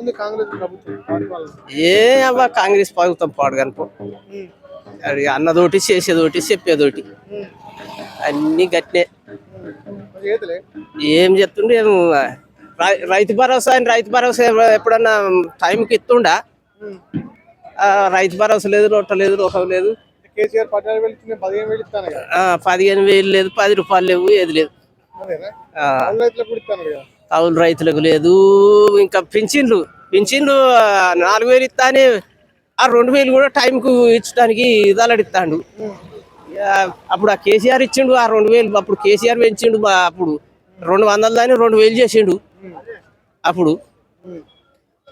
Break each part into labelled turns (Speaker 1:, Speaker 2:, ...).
Speaker 1: ఎట్లుంది కాంగ్రెస్ ప్రభుత్వం
Speaker 2: ఏ అవ్వ కాంగ్రెస్ ప్రభుత్వం పాడుగనుకో అది అన్నదోటి చేసేదోటి చెప్పేదోటి. అన్ని గట్టినే. ఏం చెప్తుండే రైతు భరోసా అని రైతు భరోసా ఎప్పుడన్నా టైంకి ఇస్తుండా రైతు భరోసా లేదు రొట్ట లేదు రొక్క లేదు.
Speaker 1: పదిహేను వేలు
Speaker 2: లేదు పది రూపాయలు లేవు ఏది లేదు.
Speaker 1: అదేనా రైతులకు
Speaker 2: కౌలు రైతులకు లేదు. ఇంకా పింఛన్లు పింఛన్లు నాలుగు వేలు ఇస్తానే ఆ రెండు వేలు కూడా టైంకు ఇచ్చడానికి ఇదాలడిస్తాడు అప్పుడు ఆ కేసీఆర్ ఇచ్చిండు ఆ రెండు వేలు అప్పుడు కేసీఆర్ పెంచిండు అప్పుడు రెండు వందలు దాని రెండు వేలు చేసిండు. అప్పుడు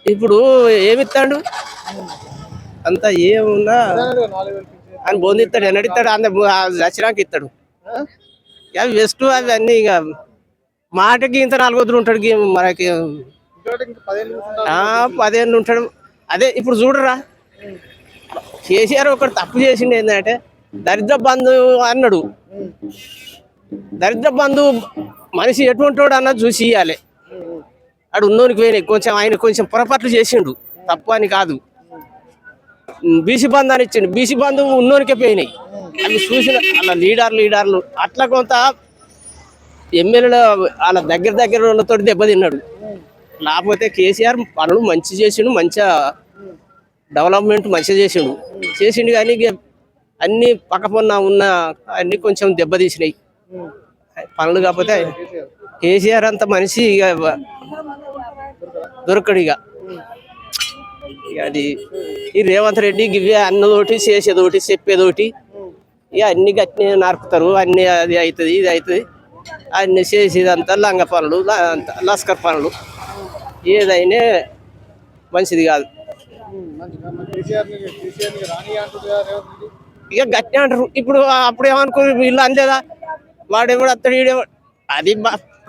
Speaker 2: ఇప్పుడు ఏమిస్తాడు అంత ఏమున్నా? అని బొందిస్తాడు ఎన్నడిస్తాడు అంత దసరాకి ఇస్తాడు అవి వెస్ట్ అవి అన్నీ ఇక మాటకి ఇంత నాలుగొద్దులు ఉంటాడు మనకి.
Speaker 1: పదిహేను
Speaker 2: ఉంటాడు. అదే ఇప్పుడు చూడరా. కేసీఆర్ ఒకటి తప్పు చేసిండు ఏంటంటే దరిద్ర బంధు అన్నాడు. దరిద్ర బంధు మనిషి ఎటువంటి వాడు అన్నది చూసి ఇవ్వాలి అడు ఉన్నోనికి పోయినాయి కొంచెం ఆయన కొంచెం పొరపాట్లు చేసిండు. తప్పు అని కాదు. బీసీ బంధు అని ఇచ్చిండు. బీసీ బంధు ఉన్నోనికే పోయినాయి. అవి చూసిన అలా లీడర్ లీడర్లు అట్లా కొంత ఎమ్మెల్యేలు వాళ్ళ దగ్గర దగ్గర ఉన్నతో దెబ్బతిన్నాడు లేకపోతే కేసీఆర్ పనులు మంచి చేసిండు మంచిగా డెవలప్మెంట్ మంచిగా చేసిండు. చేసిండు కానీ అన్ని పక్కపొన్న ఉన్న అన్ని కొంచెం దెబ్బతీసినాయి పనులు కాకపోతే
Speaker 1: కేసీఆర్
Speaker 2: అంత మనిషి ఇక దొరకడు ఇక. అది ఈ రేవంత్ రెడ్డి ఇవి అన్నదోటి చేసేదోటి చెప్పేదోటి ఇక అన్ని గట్టినే నరుకుతారు అన్ని అది అవుతుంది ఇది అవుతుంది. అన్ని చేసేదంతా లంగ పనులు లస్కర్ పనులు. ఏదైనా మంచిది కాదు.
Speaker 1: రాని
Speaker 2: ఇక గట్టి అంటారు. ఇప్పుడు అప్పుడు ఏమనుకో వీళ్ళు అందేదా వాడెవడు అత్తడు అది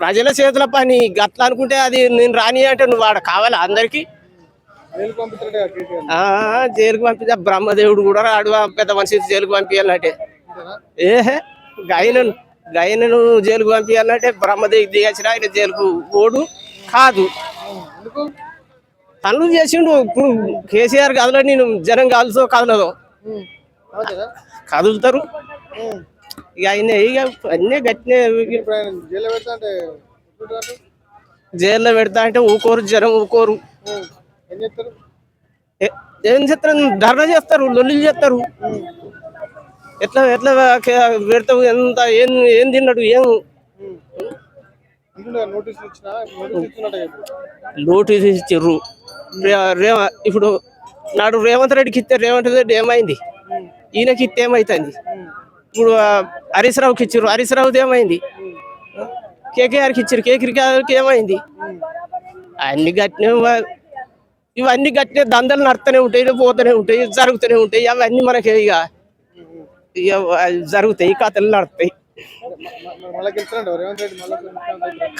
Speaker 2: ప్రజల చేతుల పని. గట్ల అనుకుంటే అది నేను రాని అంటే నువ్వు వాడు కావాలి అందరికీ?
Speaker 1: జైలుకు
Speaker 2: పంపితే బ్రహ్మదేవుడు కూడా రాడు. పెద్ద మనిషి జైలుకు పంపించాలంటే ఏహే గాయనను గాయనను జైలుకు పంపించాలంటే బ్రహ్మదేవి దిగచ్చిన ఆయన జైలుకు ఓడు కాదు. పనులు చేసిండు ఇప్పుడు కేసీఆర్ కదలో నేను జనం కలుసో కదలదో కదులుతారు. ఇక ఆయన ఇక అన్నీ గట్టినే
Speaker 1: జైల్లో పెడతా అంటే
Speaker 2: ఊకోరు జనం ఊకోరు.
Speaker 1: ఏం
Speaker 2: చేస్తారు? ధర్నా చేస్తారు లొల్లి చేస్తారు. ఎట్లా ఎట్లా కే- పెడతావు? ఎంత ఏం ఏం తిన్నాడు? ఏం? నోటీస్ ఇచ్చిర్రు. ఇప్పుడు నాడు రేవంత్ రెడ్డికి ఇస్తే రేవంత్ రెడ్డి ఏమైంది? ఈయనకి ఇస్తే ఏమైతుంది? ఇప్పుడు హరీష్ రావుకి ఇచ్చిర్రు. హరీష్ రావుది ఏమైంది? కేకేఆర్కి ఇచ్చారు కేకేఆర్కి ఏమైంది. అన్ని గట్టినే ఇవన్నీ గట్టినే దందలు నడుతూనే ఉంటాయి పోతూనే ఉంటాయి జరుగుతూనే ఉంటాయి. అవన్నీ మనకి ఇక జరుగుతాయి కథలు
Speaker 1: నడుతాయి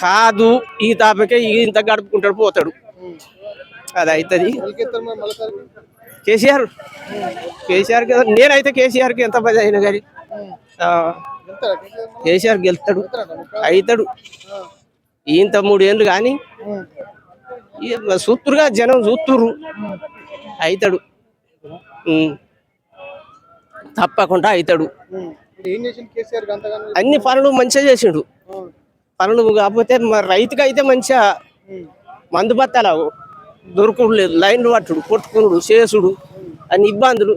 Speaker 2: కాదు ఈ తాపకే ఇంత గడుపుకుంటాడు పోతాడు. అది అవుతుంది కేసీఆర్ కేసీఆర్కి నేనైతే కేసీఆర్కి ఎంత పది అయినా కానీ
Speaker 1: కేసీఆర్ గెలుతాడు
Speaker 2: అవుతాడు ఇంత మూడేళ్ళు కానీ
Speaker 1: ఉమ్.
Speaker 2: చూస్తురుగా జనం చూస్తుర్రు అవుతాడు ఉమ్. తప్పకుండా అవుతాడు. అన్ని పనులు మంచిగా చేసిండు. పనులు కాకపోతే రైతుకి అయితే మంచిగా. మందు బత్తాల దొరకడు లేదు లైన్లు పట్టుడు కొట్టుకునుడు చేసుడు అన్ని ఇబ్బందులు.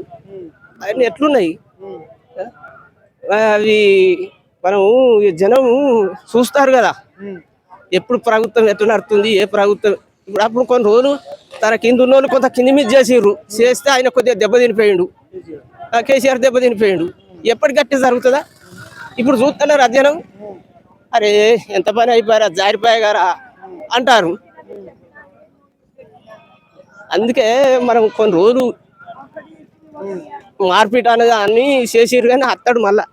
Speaker 2: అన్ని ఎట్లున్నాయి? అవి మనం ఈ జనం చూస్తారు కదా. ఎప్పుడు ప్రభుత్వం ఎట్లా నడుతుంది ఏ ప్రభుత్వం? ఇప్పుడు అప్పుడు కొన్ని రోజులు తన కింద ఉన్న వాళ్ళు కొంత కింది మీద చేసిర్రు. చేస్తే ఆయన కొద్దిగా దెబ్బ తినిపోయిండు ఆ, కేసీఆర్ దెబ్బ తినిపోయిండు ఎప్పటి గట్టి జరుగుతుందా? ఇప్పుడు చూస్తున్నారు అధ్యయనం. అరే ఎంత పని అయిపోయారా? జారిపోయా గారా అంటారు. అందుకే మనం కొన్ని రోజులు మార్పిట్ అనేది అన్ని చేసిరు కానీ అత్తడు మళ్ళా.